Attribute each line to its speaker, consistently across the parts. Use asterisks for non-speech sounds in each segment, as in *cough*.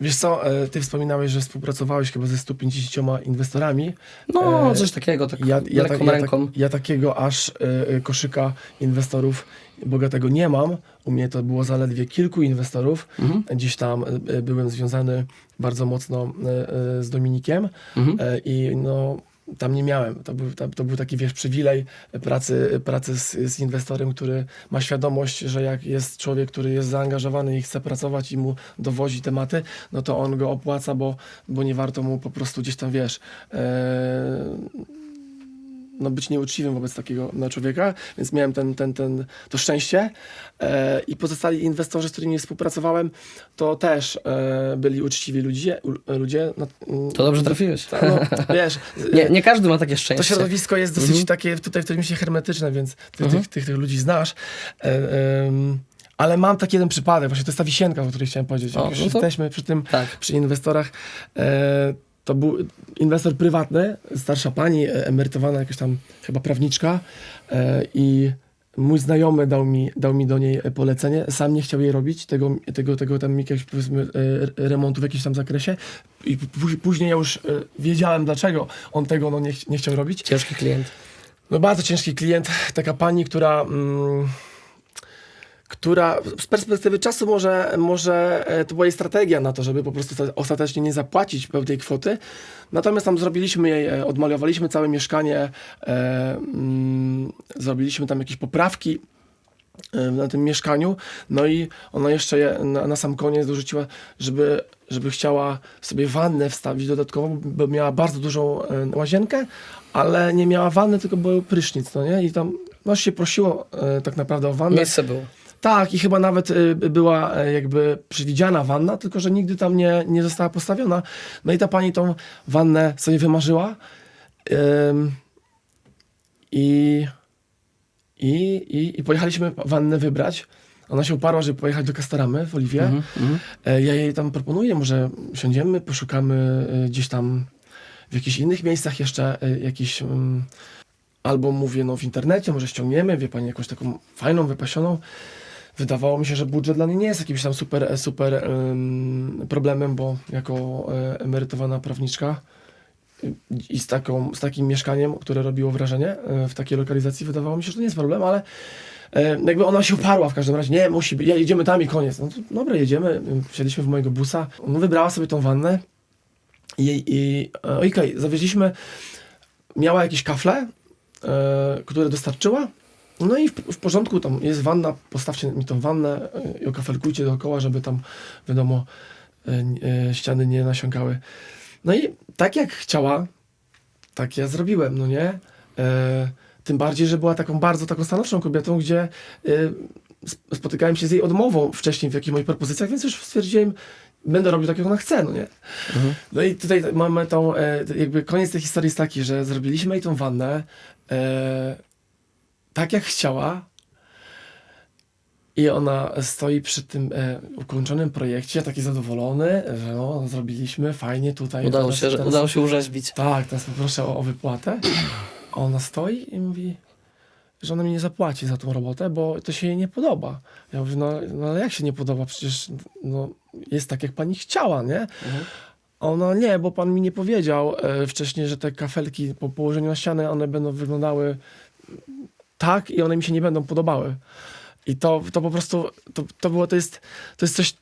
Speaker 1: Wiesz co, e, ty wspominałeś, że współpracowałeś chyba ze 150 inwestorami.
Speaker 2: No,
Speaker 1: E,
Speaker 2: coś takiego, tak
Speaker 1: Ja, ja, ja,
Speaker 2: ręką.
Speaker 1: ja takiego aż e, koszyka inwestorów bogatego nie mam. U mnie to było zaledwie kilku inwestorów.
Speaker 2: Mhm.
Speaker 1: Gdzieś tam byłem związany bardzo mocno z Dominikiem
Speaker 2: Mhm.
Speaker 1: i no tam nie miałem. To był, to, był taki, wiesz, przywilej pracy, pracy z, z inwestorem, który ma świadomość, że jak jest człowiek, który jest zaangażowany i chce pracować i mu dowozi tematy, no to on go opłaca, bo, bo nie warto mu po prostu gdzieś tam, wiesz, e, no być nieuczciwym wobec takiego no, człowieka, więc miałem ten, ten, ten, to szczęście e, i pozostali inwestorzy, z którymi współpracowałem, to też e, byli uczciwi ludzie, u, ludzie no, mm,
Speaker 2: To dobrze trafiłeś.
Speaker 1: ta- no, wiesz, *laughs*
Speaker 2: Nie, nie każdy ma takie
Speaker 1: to
Speaker 2: szczęście.
Speaker 1: środowisko jest dosyć
Speaker 2: Mhm.
Speaker 1: takie tutaj w tym się hermetyczne, więc ty,
Speaker 2: Mhm.
Speaker 1: tych, tych, tych ludzi znasz. E, em, ale mam taki jeden przypadek, właśnie to jest ta wisienka, o której chciałem powiedzieć.
Speaker 2: O, no to-
Speaker 1: jesteśmy przy tym,
Speaker 2: Tak.
Speaker 1: przy inwestorach. E, to był inwestor prywatny, starsza pani, e, emerytowana jakaś tam chyba prawniczka e, i mój znajomy dał mi, dał mi do niej polecenie. Sam nie chciał jej robić, tego, tego, tego tam jakiegoś powiedzmy e, remontu w jakimś tam zakresie i pó- później ja już wiedziałem dlaczego on tego no, nie, ch- nie chciał robić.
Speaker 2: Ciężki klient.
Speaker 1: No bardzo ciężki klient, taka pani, która, mm, która z perspektywy czasu może, może e, to była jej strategia na to, żeby po prostu sta- ostatecznie nie zapłacić pełnej kwoty. Natomiast tam zrobiliśmy jej, e, odmalowaliśmy całe mieszkanie, e, mm, zrobiliśmy tam jakieś poprawki e, na tym mieszkaniu. No i ona jeszcze je, na, na sam koniec dorzuciła, żeby, żeby chciała sobie wannę wstawić dodatkowo, bo miała bardzo dużą łazienkę, ale nie miała wanny, tylko był prysznic, no nie? I tam no, się prosiło e, tak naprawdę o wannę.
Speaker 2: Miejsce było.
Speaker 1: Tak, i chyba nawet y, była e, jakby przewidziana wanna, tylko że nigdy tam nie, nie została postawiona. No i ta pani tą wannę sobie wymarzyła. Ym, i, i, i, I pojechaliśmy wannę wybrać. Ona się uparła, żeby pojechać do Castoramy w Oliwie.
Speaker 2: Mhm, mhm.
Speaker 1: E, Ja jej tam proponuję, może siądziemy, poszukamy e, gdzieś tam w jakichś innych miejscach jeszcze e, jakiś mm, albo mówię no w internecie, może ściągniemy, wie pani, jakąś taką fajną, wypasioną. Wydawało mi się, że budżet dla niej nie jest jakimś tam super, super em, problemem, bo jako e, emerytowana prawniczka y, i z, taką, z takim mieszkaniem, które robiło wrażenie e, w takiej lokalizacji, wydawało mi się, że to nie jest problem, ale e, jakby ona się uparła w każdym razie, nie, musi być, jedziemy tam i koniec. No to, dobra, jedziemy, wsiedliśmy w mojego busa, no, wybrała sobie tą wannę. I, i okej, zawieźliśmy, miała jakieś kafle, e, które dostarczyła, no i w, w porządku, tam jest wanna, postawcie mi tą wannę e, i okafelkujcie dookoła, żeby tam, wiadomo, e, e, ściany nie nasiąkały. No i tak jak chciała, tak ja zrobiłem, no nie? E, tym bardziej, że była taką bardzo taką stanowczą kobietą, gdzie e, sp- spotykałem się z jej odmową wcześniej w jakichś moich propozycjach, więc już stwierdziłem, będę robił tak, jak ona chce, no nie? No i tutaj mamy tą, e, jakby koniec tej historii jest taki, że zrobiliśmy jej tą wannę e, tak, jak chciała i ona stoi przy tym e, ukończonym projekcie, taki zadowolony, że no, zrobiliśmy, fajnie tutaj.
Speaker 2: Udało
Speaker 1: teraz-
Speaker 2: się,
Speaker 1: teraz-
Speaker 2: udało się urzeźbić.
Speaker 1: tak, teraz poproszę o, o wypłatę. A ona stoi i mówi, że ona mi nie zapłaci za tą robotę, bo to się jej nie podoba. Ja mówię, no, no ale jak się nie podoba? Przecież no, jest tak, jak pani chciała, nie?
Speaker 2: Mhm.
Speaker 1: A ona, nie, bo pan mi nie powiedział e, wcześniej, że te kafelki po położeniu na ścianę, one będą wyglądały tak i one mi się nie będą podobały. I to, to po prostu, to, to było, to jest, to jest coś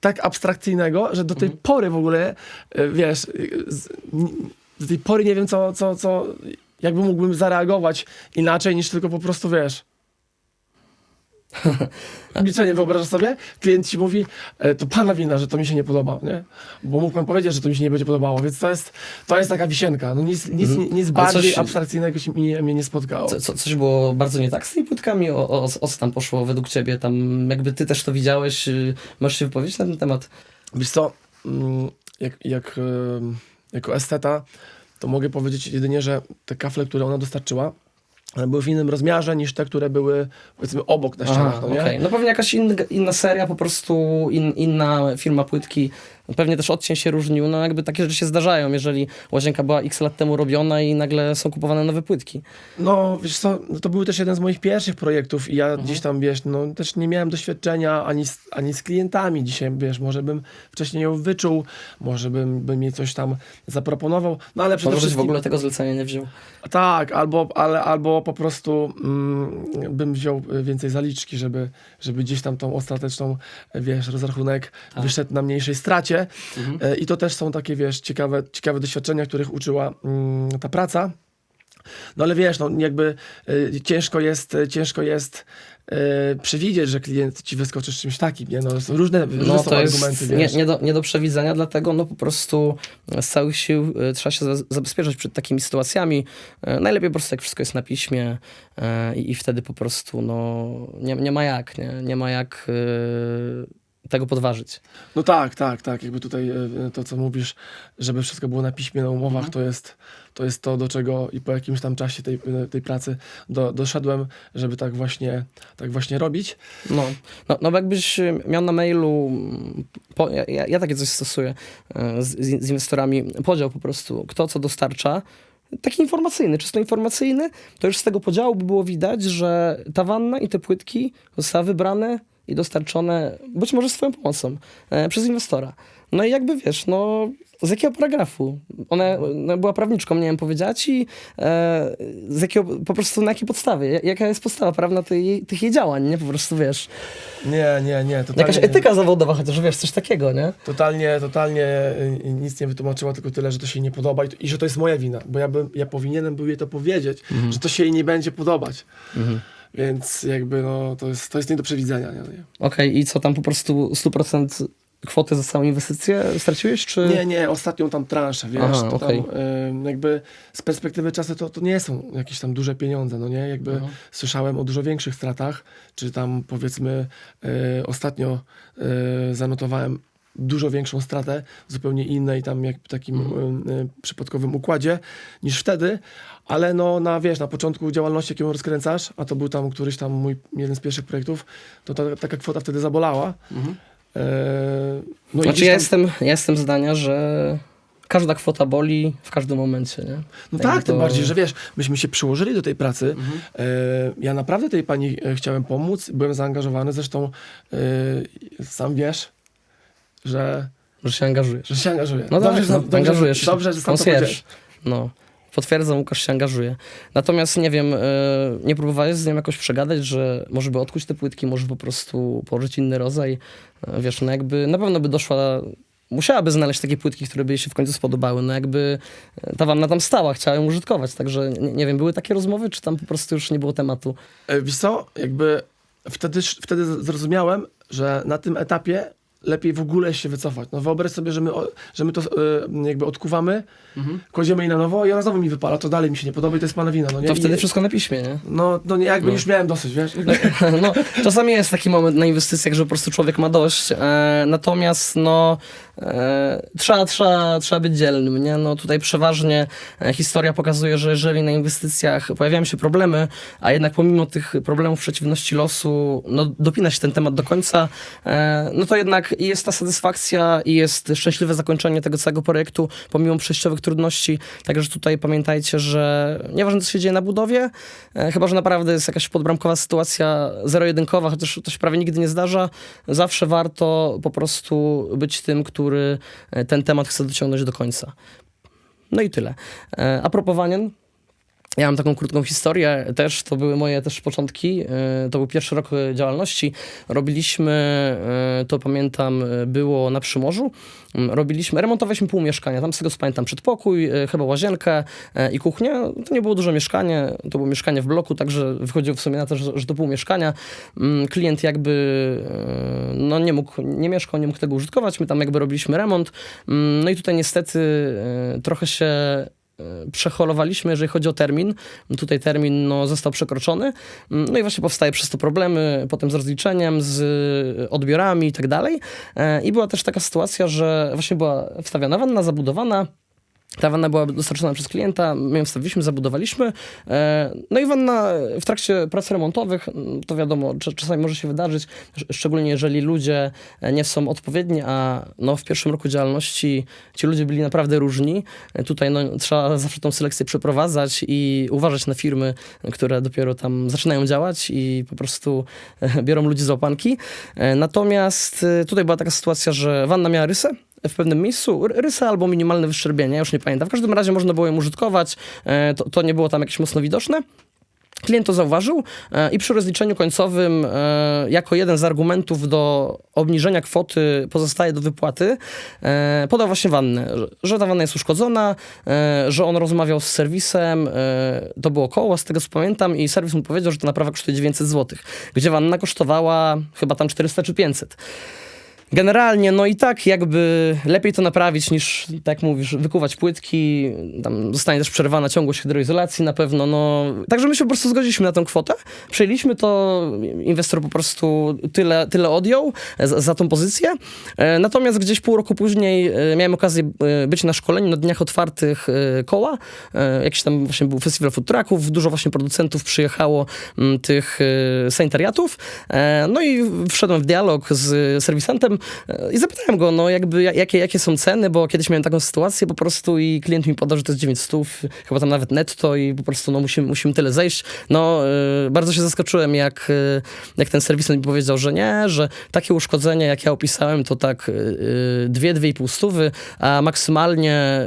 Speaker 1: tak abstrakcyjnego, że do tej
Speaker 2: Mhm.
Speaker 1: pory w ogóle, e, wiesz, e, z, do tej pory nie wiem, co, co, co, jakby mógłbym zareagować inaczej niż tylko po prostu, wiesz, *laughs* milczenie, wyobrażasz sobie? Klient ci mówi, e, to pana wina, że to mi się nie podoba, nie? Bo mógł pan powiedzieć, że to mi się nie będzie podobało, więc to jest, to jest taka wisienka. No nic, nic,
Speaker 2: Mhm.
Speaker 1: nic bardziej
Speaker 2: coś-
Speaker 1: abstrakcyjnego się mnie, mnie nie spotkało.
Speaker 2: Co, co, coś było bardzo nie tak z tymi płytkami? O, o, o co tam poszło według ciebie? Tam jakby ty też to widziałeś, y, możesz się wypowiedzieć na ten temat?
Speaker 1: Wiesz co, mm, jak, jak, jako esteta, to mogę powiedzieć jedynie, że te kafle, które ona dostarczyła, one były w innym rozmiarze niż te, które były powiedzmy obok na ścianach,
Speaker 2: Aha,
Speaker 1: no nie?
Speaker 2: okej. No pewnie jakaś in, inna seria, po prostu in, inna firma płytki pewnie też odcień się różnił, no jakby takie rzeczy się zdarzają, jeżeli łazienka była x lat temu robiona i nagle są kupowane nowe płytki.
Speaker 1: No, wiesz co, no to był też jeden z moich pierwszych projektów i ja
Speaker 2: Mhm.
Speaker 1: gdzieś tam, wiesz, no też nie miałem doświadczenia ani z, ani z klientami. Dzisiaj, wiesz, może bym wcześniej ją wyczuł, może bym, bym jej coś tam zaproponował, no ale przede
Speaker 2: Może w
Speaker 1: wszystkim...
Speaker 2: ogóle tego zlecenia nie wziął.
Speaker 1: Tak, albo, ale, albo po prostu mm, bym wziął więcej zaliczki, żeby, żeby gdzieś tam tą ostateczną, wiesz, rozrachunek
Speaker 2: Tak.
Speaker 1: wyszedł na mniejszej stracie.
Speaker 2: Mhm.
Speaker 1: E, I to też są takie, wiesz, ciekawe, ciekawe doświadczenia, których uczyła mm, ta praca. No ale wiesz, no jakby e, ciężko jest, e, ciężko jest przewidzieć, że klient ci wyskoczy z czymś takim, nie? No są różne, różne
Speaker 2: No
Speaker 1: są argumenty,
Speaker 2: nie, nie, do, nie do przewidzenia, dlatego no po prostu z całych sił y, trzeba się za- zabezpieczać przed takimi sytuacjami. Najlepiej po prostu jak wszystko jest na piśmie i, i wtedy po prostu no nie, nie ma jak, nie, nie ma jak y, tego podważyć.
Speaker 1: No tak, tak, tak. Jakby tutaj e, to, co mówisz, żeby wszystko było na piśmie, na umowach,
Speaker 2: Mhm.
Speaker 1: to, jest, to jest to, do czego i po jakimś tam czasie tej, e, tej pracy do, doszedłem, żeby tak właśnie, tak właśnie robić.
Speaker 2: No, no, no bo jakbyś y, miał na mailu, po, ja, ja ja takie coś stosuję e, z, z z inwestorami, podział po prostu, kto co dostarcza, taki informacyjny, czysto informacyjny, to już z tego podziału by było widać, że ta wanna i te płytki zostały wybrane i dostarczone być może swoją pomocą e, przez inwestora. No i jakby wiesz, no z jakiego paragrafu? Ona no, była prawniczką, nie wiem powiedzieć i e, z jakiego, po prostu na jakiej podstawie? Ja- Jaka jest podstawa prawna tej, tych jej działań, nie? Po prostu wiesz.
Speaker 1: Nie, nie, nie. Totalnie,
Speaker 2: Jakaś etyka zawodowa, chociaż wiesz, coś takiego, nie?
Speaker 1: Totalnie, totalnie y, nic nie wytłumaczyła, tylko tyle, że to się jej nie podoba i, to- i że to jest moja wina, bo ja, bym, ja powinienem był jej to powiedzieć, że to się jej nie będzie podobać. Więc jakby no, to jest, to jest nie do przewidzenia. Nie?
Speaker 2: Okej, i co tam po prostu 100% kwoty za całą inwestycję straciłeś, czy...
Speaker 1: Nie, nie, ostatnią tam transzę, wiesz,
Speaker 2: Aha,
Speaker 1: to
Speaker 2: okej.
Speaker 1: tam, ym, jakby z perspektywy czasu to, to nie są jakieś tam duże pieniądze, no nie, jakby
Speaker 2: Mhm.
Speaker 1: słyszałem o dużo większych stratach, czy tam powiedzmy y, ostatnio y, zanotowałem dużo większą stratę w zupełnie innej tam jak takim y, przypadkowym układzie niż wtedy, ale no na wiesz, na początku działalności jaką rozkręcasz, a to był tam któryś tam mój jeden z pierwszych projektów, to ta, taka kwota wtedy zabolała.
Speaker 2: Mhm.
Speaker 1: Y, no i
Speaker 2: Znaczy
Speaker 1: gdzieś
Speaker 2: ja
Speaker 1: tam-
Speaker 2: jestem, ja jestem zdania, że każda kwota boli w każdym momencie, nie?
Speaker 1: No tak, tym
Speaker 2: to-
Speaker 1: bardziej, że wiesz, myśmy się przyłożyli do tej pracy.
Speaker 2: Mhm.
Speaker 1: E, ja naprawdę tej pani e, chciałem pomóc, byłem zaangażowany, zresztą e, sam wiesz, że,
Speaker 2: Że się angażujesz.
Speaker 1: że się angażuję.
Speaker 2: No
Speaker 1: dobrze,
Speaker 2: tak,
Speaker 1: że,
Speaker 2: no,
Speaker 1: dobrze,
Speaker 2: angażujesz się.
Speaker 1: Dobrze, że sam to
Speaker 2: Concierge.
Speaker 1: powiedziałeś.
Speaker 2: No. Potwierdzam, Łukasz się angażuje. Natomiast nie wiem, e, nie próbowałeś z nią jakoś przegadać, że może by odkuć te płytki, może po prostu położyć inny rodzaj. E, Wiesz, no jakby na pewno by doszła, musiałaby znaleźć takie płytki, które by jej się w końcu spodobały. No jakby e, ta wanna tam stała, chciała ją użytkować, także nie, nie wiem, były takie rozmowy, czy tam po prostu już nie było tematu?
Speaker 1: Wiesz co, jakby wtedy, wtedy zrozumiałem, że na tym etapie lepiej w ogóle się wycofać. No wyobraź sobie, że my, że my to e, jakby odkuwamy, kładziemy jej na nowo i ona znowu mi wypala, to dalej mi się nie podoba i to jest pana wina. No, nie?
Speaker 2: To
Speaker 1: I-
Speaker 2: wtedy wszystko na piśmie, nie?
Speaker 1: No, no nie, jakby
Speaker 2: No.
Speaker 1: już miałem dosyć, wiesz? *laughs*
Speaker 2: No, czasami jest taki moment na inwestycjach, że po prostu człowiek ma dość, e, natomiast no, trzeba, trzeba, trzeba być dzielnym, nie? No, tutaj przeważnie e, historia pokazuje, że jeżeli na inwestycjach pojawiają się problemy, a jednak pomimo tych problemów, przeciwności losu, no, dopina się ten temat do końca, e, no to jednak jest ta satysfakcja i jest szczęśliwe zakończenie tego całego projektu, pomimo przejściowych trudności. Także tutaj pamiętajcie, że nieważne co się dzieje na budowie, e, chyba że naprawdę jest jakaś podbramkowa sytuacja zero-jedynkowa, chociaż to się prawie nigdy nie zdarza, zawsze warto po prostu być tym, który e, ten temat chce dociągnąć do końca. No i tyle. E, A propos wanien, ja mam taką krótką historię też, to były moje też początki, e, to był pierwszy rok e, działalności. Robiliśmy, e, to pamiętam, było na Przymorzu, Mm, robiliśmy, remontowaliśmy pół mieszkania, tam z tego co pamiętam przedpokój, chyba łazienkę i kuchnię. To nie było duże mieszkanie, to było mieszkanie w bloku, także wychodziło w sumie na to, że, to pół mieszkania. Mm, Klient jakby no nie mógł, nie mieszkał, nie mógł tego użytkować, my tam jakby robiliśmy remont. Mm, No i tutaj niestety trochę się przeholowaliśmy, jeżeli chodzi o termin. Tutaj termin no, został przekroczony. Mm, No i właśnie powstaje przez to problemy, potem z rozliczeniem, z odbiorami i tak dalej. E, I była też taka sytuacja, że właśnie była wstawiana wanna, zabudowana. Ta wanna była dostarczona przez klienta, my ją wstawiliśmy, zabudowaliśmy. E, No i wanna w trakcie prac remontowych, mm, to wiadomo, cz- czasami może się wydarzyć, sz- szczególnie jeżeli ludzie e, nie są odpowiedni, a no w pierwszym roku działalności ci ludzie byli naprawdę różni. E, Tutaj no, trzeba zawsze tą selekcję przeprowadzać i uważać na firmy, które dopiero tam zaczynają działać i po prostu biorą ludzi z łapanki. Natomiast tutaj była taka sytuacja, że wanna miała rysę, w pewnym miejscu, r- rysę albo minimalne wyszczerbienie, ja już nie pamiętam. W każdym razie można było ją użytkować, e, to, to nie było tam jakieś mocno widoczne. Klient to zauważył e, i przy rozliczeniu końcowym, e, jako jeden z argumentów do obniżenia kwoty pozostaje do wypłaty, podał właśnie wannę, że, ta wanna jest uszkodzona, że on rozmawiał z serwisem, to było koło, z tego co pamiętam, i serwis mu powiedział, że ta naprawa kosztuje 900 zł, gdzie wanna kosztowała chyba tam 400 czy 500. Generalnie, no i tak jakby lepiej to naprawić niż, tak mówisz, wykuwać płytki, tam zostanie też przerwana ciągłość hydroizolacji na pewno, no. Także my się po prostu zgodziliśmy na tę kwotę, przyjęliśmy to, inwestor po prostu tyle, tyle odjął za, za tą pozycję. E, Natomiast gdzieś pół roku później e, miałem okazję e, być na szkoleniu na dniach otwartych koła, jakiś tam właśnie był festiwal food trucków, dużo właśnie producentów przyjechało tych sanitariatów, no i wszedłem w dialog z serwisantem i zapytałem go, no jakby ja- jakie, jakie są ceny, bo kiedyś miałem taką sytuację po prostu i klient mi podał, że to jest 900, chyba tam nawet netto i po prostu no musimy, musimy tyle zejść. No e, bardzo się zaskoczyłem, jak, e, jak ten serwisant mi powiedział, że nie, że takie uszkodzenie, jak ja opisałem, to tak e, dwie, dwie i pół stówy, a maksymalnie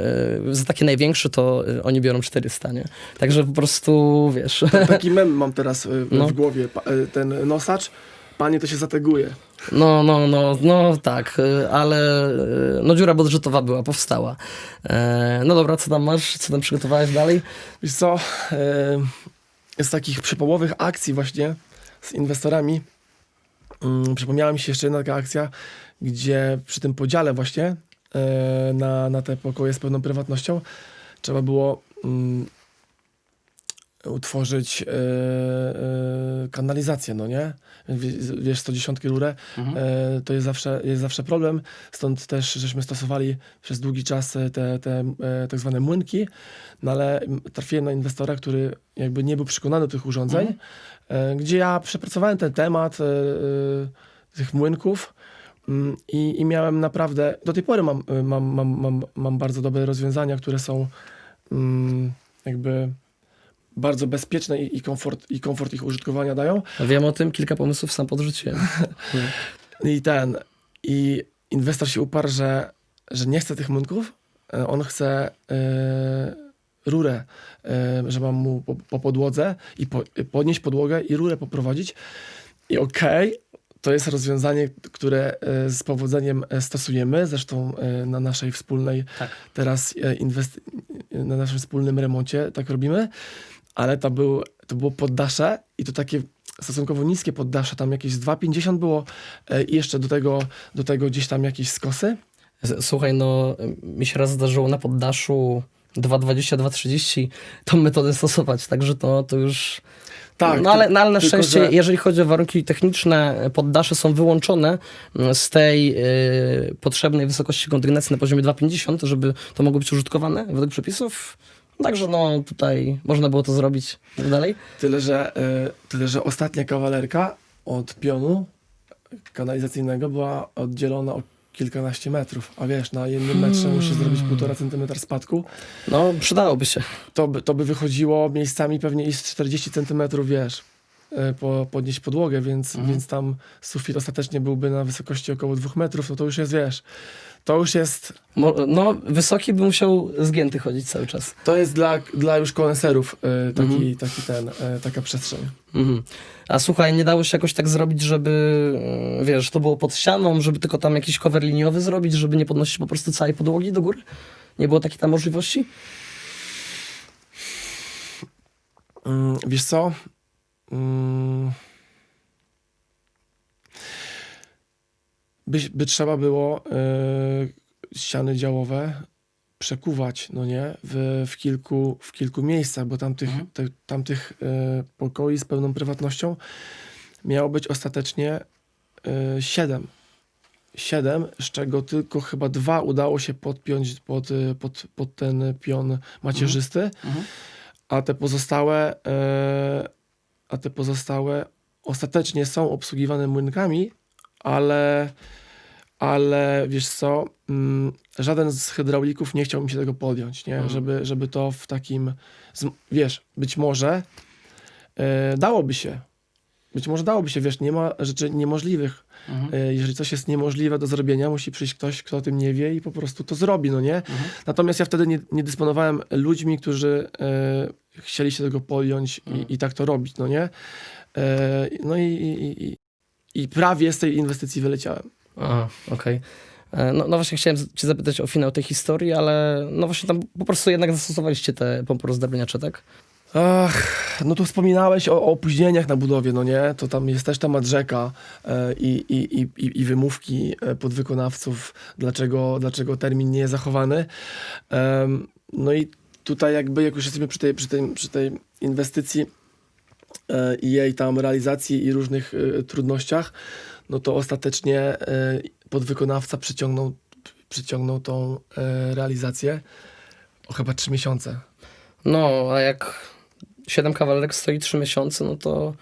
Speaker 2: za takie największe to oni biorą 400, nie? Także po prostu, wiesz...
Speaker 1: Taki mem mam teraz y,
Speaker 2: No.
Speaker 1: w głowie. Y, Ten nosacz, panie to się zateguje.
Speaker 2: No, no, no, no tak, y, ale y, no dziura budżetowa była, powstała. E, No dobra, co tam masz? Co tam przygotowałeś dalej?
Speaker 1: Wiesz co, y, z takich przypołowych akcji właśnie z inwestorami mm, przypomniała mi się jeszcze jedna taka akcja, gdzie przy tym podziale właśnie y, na, na te pokoje z pełną prywatnością trzeba było mm, utworzyć y, y, kanalizację, no nie? Wie- Wiesz, 110 rurę, e, to jest zawsze, jest zawsze problem, stąd też żeśmy stosowali przez długi czas te, te tak zwane młynki, no ale trafiłem na inwestora, który jakby nie był przekonany do tych urządzeń, e, gdzie ja przepracowałem ten temat tych młynków mm, i, i miałem naprawdę, do tej pory mam, mam, mam, mam, mam bardzo dobre rozwiązania, które są mm, jakby bardzo bezpieczne i, i, komfort, i komfort ich użytkowania dają.
Speaker 2: Wiem o tym, kilka pomysłów sam podrzuciłem. *laughs*
Speaker 1: I ten, i inwestor się uparł, że, że nie chce tych młynków, e, on chce e, rurę, e, że mam mu po, po podłodze i po, podnieść podłogę i rurę poprowadzić. I okej, to jest rozwiązanie, które z powodzeniem stosujemy, zresztą na naszej wspólnej
Speaker 2: Tak.
Speaker 1: teraz inwest- na naszym wspólnym remoncie tak robimy, ale to, był, to było poddasze i to takie stosunkowo niskie poddasze, tam jakieś z 2,50 było e, i jeszcze do tego, do tego gdzieś tam jakieś skosy.
Speaker 2: Słuchaj, no mi się raz zdarzyło na poddaszu 2,20, 2,30 tą metodę stosować, także to, to już...
Speaker 1: Tak,
Speaker 2: no, ale, no ale na
Speaker 1: tylko,
Speaker 2: szczęście,
Speaker 1: że-
Speaker 2: jeżeli chodzi o warunki techniczne, poddasze są wyłączone z tej y, potrzebnej wysokości kondygnacji na poziomie 2,50, żeby to mogło być użytkowane według przepisów. Także no tutaj można było to zrobić tak dalej.
Speaker 1: Tyle, że, e, tyle, że ostatnia kawalerka od pionu kanalizacyjnego była oddzielona o kilkanaście metrów, a wiesz, na jednym metrze musi zrobić półtora centymetra spadku,
Speaker 2: No przydałoby się.
Speaker 1: to by, to by wychodziło miejscami pewnie i z 40 centymetrów, wiesz, e, po, podnieść podłogę, więc, więc tam sufit ostatecznie byłby na wysokości około dwóch metrów, no to już jest, wiesz, to już jest,
Speaker 2: Mo- No wysoki by musiał zgięty chodzić cały czas.
Speaker 1: to jest dla, dla już koneserów e, taki, taki ten, e, taka przestrzeń.
Speaker 2: Mhm. A słuchaj, nie dało się jakoś tak zrobić, żeby, e, wiesz, to było pod ścianą, żeby tylko tam jakiś cover liniowy zrobić, żeby nie podnosić po prostu całej podłogi do góry? Nie było takiej tam możliwości?
Speaker 1: Mm, wiesz co? Mm. By, by trzeba było y, ściany działowe przekuwać, no nie, w, w, kilku, w kilku miejscach, bo tamtych, te, tamtych y, pokoi z pełną prywatnością miało być ostatecznie y, siedem. siedem, z czego tylko chyba dwa udało się podpiąć pod, pod, pod ten pion macierzysty,
Speaker 2: Mhm.
Speaker 1: a te pozostałe e, a te pozostałe ostatecznie są obsługiwane młynkami, ale ale wiesz co, mm, żaden z hydraulików nie chciał mi się tego podjąć, nie?
Speaker 2: Mhm.
Speaker 1: Żeby, żeby to w takim, wiesz, być może e, dałoby się, być może dałoby się, wiesz, nie ma rzeczy niemożliwych.
Speaker 2: Mhm.
Speaker 1: E, Jeżeli coś jest niemożliwe do zrobienia, musi przyjść ktoś, kto o tym nie wie i po prostu to zrobi, no nie?
Speaker 2: Mhm.
Speaker 1: Natomiast ja wtedy nie, nie dysponowałem ludźmi, którzy e, chcieli się tego podjąć
Speaker 2: Mhm.
Speaker 1: i, i tak to robić, no nie? E, no i, i, i, i prawie z tej inwestycji wyleciałem.
Speaker 2: Aha, okej. E, No, no właśnie chciałem cię zapytać o finał tej historii, ale no właśnie tam po prostu jednak zastosowaliście te pompy rozdrobniacze, tak?
Speaker 1: Ach, no tu wspominałeś o, o opóźnieniach na budowie, no nie? To tam jest też temat rzeka e, i, i, i, i- wymówki e, podwykonawców, dlaczego, dlaczego termin nie jest zachowany. Em, no i tutaj jakby, jak już jesteśmy przy tej, przy tej, przy tej inwestycji i jej tam realizacji i różnych e, trudnościach, no to ostatecznie e, podwykonawca przyciągnął, przyciągnął tą e, realizację o chyba trzy miesiące.
Speaker 2: No, a jak siedem kawalerek stoi trzy miesiące, no to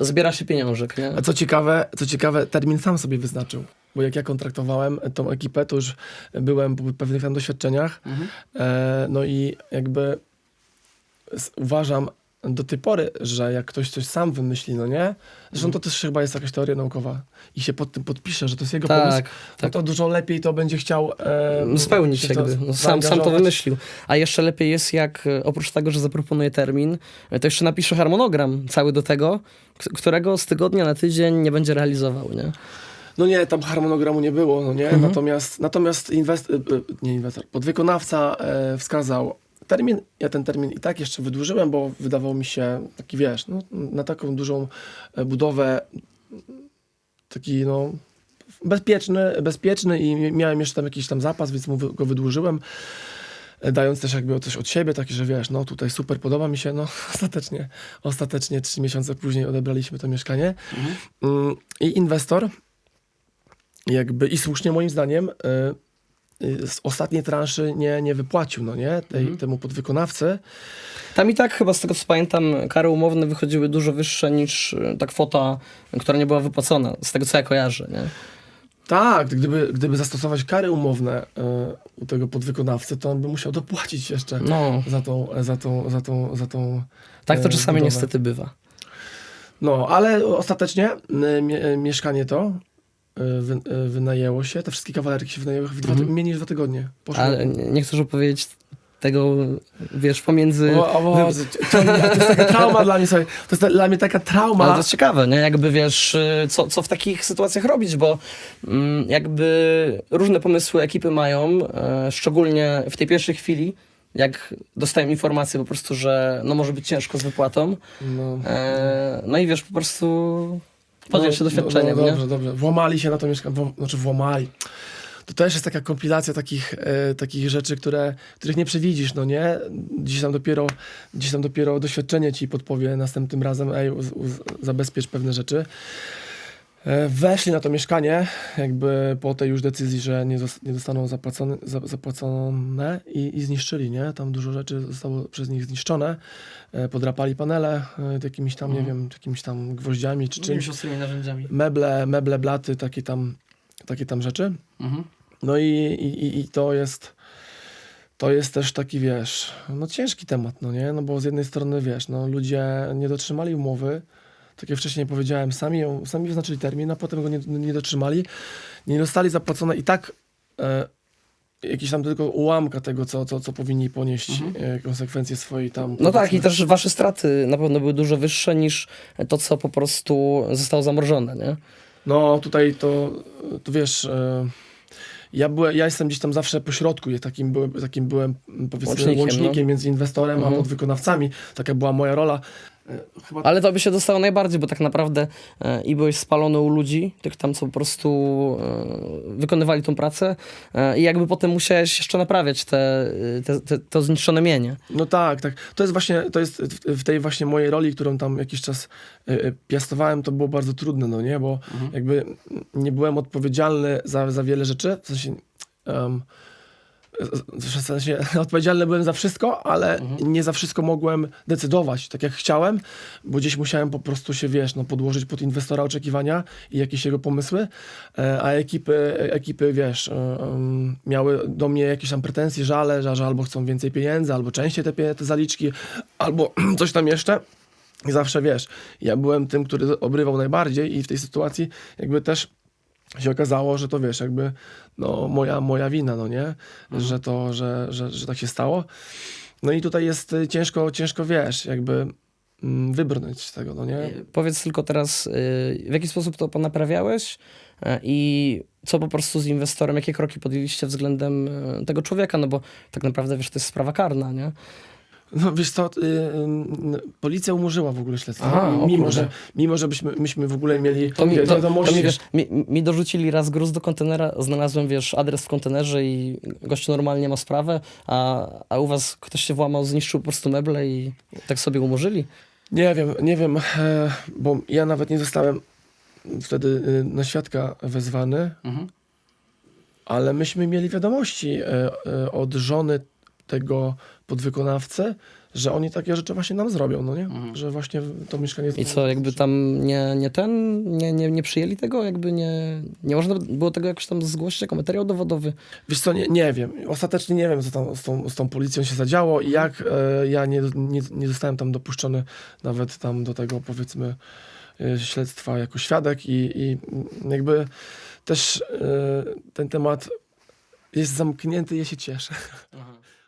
Speaker 2: zbiera się pieniążek, nie?
Speaker 1: A co ciekawe, co ciekawe, termin sam sobie wyznaczył. Bo jak ja kontraktowałem tą ekipę, to już byłem po pewnych tam doświadczeniach.
Speaker 2: Mhm.
Speaker 1: E, no i jakby uważam do tej pory, że jak ktoś coś sam wymyśli, no nie? Zresztą to też chyba jest jakaś teoria naukowa i się pod tym podpisze, że to jest jego pomysł,
Speaker 2: Tak,
Speaker 1: no
Speaker 2: tak.
Speaker 1: to dużo lepiej to będzie chciał e,
Speaker 2: spełnić
Speaker 1: się
Speaker 2: jakby. No, sam, sam to wymyślił. A jeszcze lepiej jest, jak e, oprócz tego, że zaproponuje termin, e, to jeszcze napisze harmonogram cały do tego, którego z tygodnia na tydzień nie będzie realizował, nie?
Speaker 1: No nie, tam harmonogramu nie było, no nie?
Speaker 2: Mhm.
Speaker 1: Natomiast, natomiast inwest, y, y, nie inwestor, podwykonawca e, wskazał termin. Ja ten termin i tak jeszcze wydłużyłem, bo wydawał mi się taki, wiesz, no, na taką dużą e, budowę taki, no, bezpieczny, bezpieczny i miałem jeszcze tam jakiś tam zapas, więc mu go wydłużyłem. e, Dając też jakby coś od siebie, taki, że wiesz, no tutaj super, podoba mi się, no *laughs* ostatecznie, ostatecznie trzy miesiące później odebraliśmy to mieszkanie. Mm, I inwestor, jakby i słusznie moim zdaniem, y, z ostatniej transzy nie, nie wypłacił, no nie, tej,
Speaker 2: Mhm.
Speaker 1: temu podwykonawcy.
Speaker 2: Tam i tak chyba z tego co pamiętam, kary umowne wychodziły dużo wyższe niż e, ta kwota, która nie była wypłacona, z tego co ja kojarzę, nie?
Speaker 1: Tak, gdyby, gdyby zastosować kary umowne y, u tego podwykonawcy, to on by musiał dopłacić jeszcze
Speaker 2: No,
Speaker 1: za tą, za tą, za tą, za tą
Speaker 2: tak to
Speaker 1: e,
Speaker 2: czasami
Speaker 1: budowę.
Speaker 2: niestety bywa.
Speaker 1: No, ale ostatecznie y, mie, y, mieszkanie to y, wy, y, wynajęło się, te wszystkie kawalerki się wynajęły w dwa,
Speaker 2: Mhm.
Speaker 1: mniej niż dwa tygodnie. Poszło.
Speaker 2: Ale nie, chcesz opowiedzieć tego, wiesz, pomiędzy...
Speaker 1: O, o ciągle- to jest taka trauma dla mnie, słuchaj, to jest dla mnie taka trauma.
Speaker 2: Ale to jest ciekawe, nie? Jakby wiesz, y, co, co w takich sytuacjach robić, bo mm, jakby różne pomysły ekipy mają, szczególnie w tej pierwszej chwili, jak dostają informację po prostu, że no może być ciężko z wypłatą.
Speaker 1: No.
Speaker 2: E, no i wiesz, po prostu podziel się
Speaker 1: No,
Speaker 2: doświadczeniem,
Speaker 1: no,
Speaker 2: nie?
Speaker 1: dobrze, dobrze. Włamali się na to mieszkanie, znaczy włamali. To też jest taka kompilacja takich, e, takich rzeczy, które, których nie przewidzisz, no nie? Gdzieś tam dopiero, gdzieś tam dopiero doświadczenie ci podpowie następnym razem, ej, uz, uz, zabezpiecz pewne rzeczy. E, Weszli na to mieszkanie, jakby po tej już decyzji, że nie, nie zostaną zapłacone, za, zapłacone i, i zniszczyli, nie? Tam dużo rzeczy zostało przez nich zniszczone. E, Podrapali panele e, jakimiś tam, nie
Speaker 2: Mhm.
Speaker 1: wiem, jakimiś tam gwoździami czy czymś
Speaker 2: ostrymi narzędziami.
Speaker 1: meble, meble, blaty, takie tam, takie tam rzeczy.
Speaker 2: Mhm.
Speaker 1: No i, i, i- i to jest to jest też taki, wiesz, no ciężki temat, no nie? No bo z jednej strony, wiesz, no ludzie nie dotrzymali umowy, tak jak wcześniej powiedziałem, sami, ją, sami wyznaczyli termin, a potem go nie, nie dotrzymali, nie dostali zapłacone i tak e, jakieś tam tylko ułamka tego, co, co, co powinni ponieść e, konsekwencje swojej tam.
Speaker 2: No tak, i też wasze straty na pewno były dużo wyższe niż to, co po prostu zostało zamrożone, nie?
Speaker 1: No tutaj to, to wiesz, e, ja, byłem, ja jestem gdzieś tam zawsze po środku, ja takim byłem, takim byłem powiedzmy
Speaker 2: Łącznikiem,
Speaker 1: łącznikiem,
Speaker 2: no.
Speaker 1: między inwestorem
Speaker 2: Mhm.
Speaker 1: a podwykonawcami. Taka była moja rola. E, chyba
Speaker 2: Ale to by się dostało najbardziej, bo tak naprawdę e, i byłeś spalony u ludzi, tych tam, co po prostu e, wykonywali tą pracę e, i jakby potem musiałeś jeszcze naprawiać te, te, te, to zniszczone mienie.
Speaker 1: No tak, tak. To jest właśnie, to jest w, tej właśnie mojej roli, którą tam jakiś czas y, y, piastowałem, to było bardzo trudne, no nie, bo jakby nie byłem odpowiedzialny za, za wiele rzeczy, w sensie, em, w sensie *laughs* odpowiedzialny byłem za wszystko, ale nie za wszystko mogłem decydować tak jak chciałem, bo gdzieś musiałem po prostu się, wiesz, no, podłożyć pod inwestora oczekiwania i jakieś jego pomysły, e, a ekipy, ekipy wiesz, e, miały do mnie jakieś tam pretensje, żale, że, że albo chcą więcej pieniędzy, albo częściej te, te zaliczki, albo *clears throat* coś tam jeszcze. I zawsze, wiesz, ja byłem tym, który obrywał najbardziej i w tej sytuacji jakby też się okazało, że to wiesz, jakby no, moja, moja wina, no nie? Że to, że, że, że tak się stało. No i tutaj jest y, ciężko, ciężko wiesz, jakby mm, wybrnąć z tego, no nie?
Speaker 2: E, Powiedz tylko teraz, y, w jaki sposób to ponaprawiałeś e, i co po prostu z inwestorem, jakie kroki podjęliście względem e, tego człowieka, no bo tak naprawdę, wiesz, to jest sprawa karna, nie?
Speaker 1: No wiesz co, y, y, policja umorzyła w ogóle śledztwo.
Speaker 2: Aha, o
Speaker 1: mimo,
Speaker 2: kurde.
Speaker 1: że, mimo, że byśmy, myśmy w ogóle mieli
Speaker 2: To mi, to, to
Speaker 1: wiadomości,
Speaker 2: mi, wiesz, mi, mi dorzucili raz gruz do kontenera, znalazłem, wiesz, adres w kontenerze i gościu normalnie ma sprawę, a, a u was ktoś się włamał, zniszczył po prostu meble i tak sobie umorzyli?
Speaker 1: Nie wiem, nie wiem, e, bo ja nawet nie zostałem wtedy y, na świadka wezwany, ale myśmy mieli wiadomości e, e, od żony tego podwykonawcy, że oni takie rzeczy właśnie nam zrobią, no nie? Że właśnie to mieszkanie...
Speaker 2: I co, jakby tam nie, nie ten, nie, nie, nie przyjęli tego, jakby nie, nie można było tego jakoś tam zgłosić jako materiał dowodowy?
Speaker 1: Wiesz co, nie, nie wiem. Ostatecznie nie wiem, co tam z tą, z tą policją się zadziało i jak e, ja nie, nie, nie zostałem tam dopuszczony nawet tam do tego, powiedzmy, e, śledztwa jako świadek i, i jakby też e, ten temat jest zamknięty, ja się cieszę.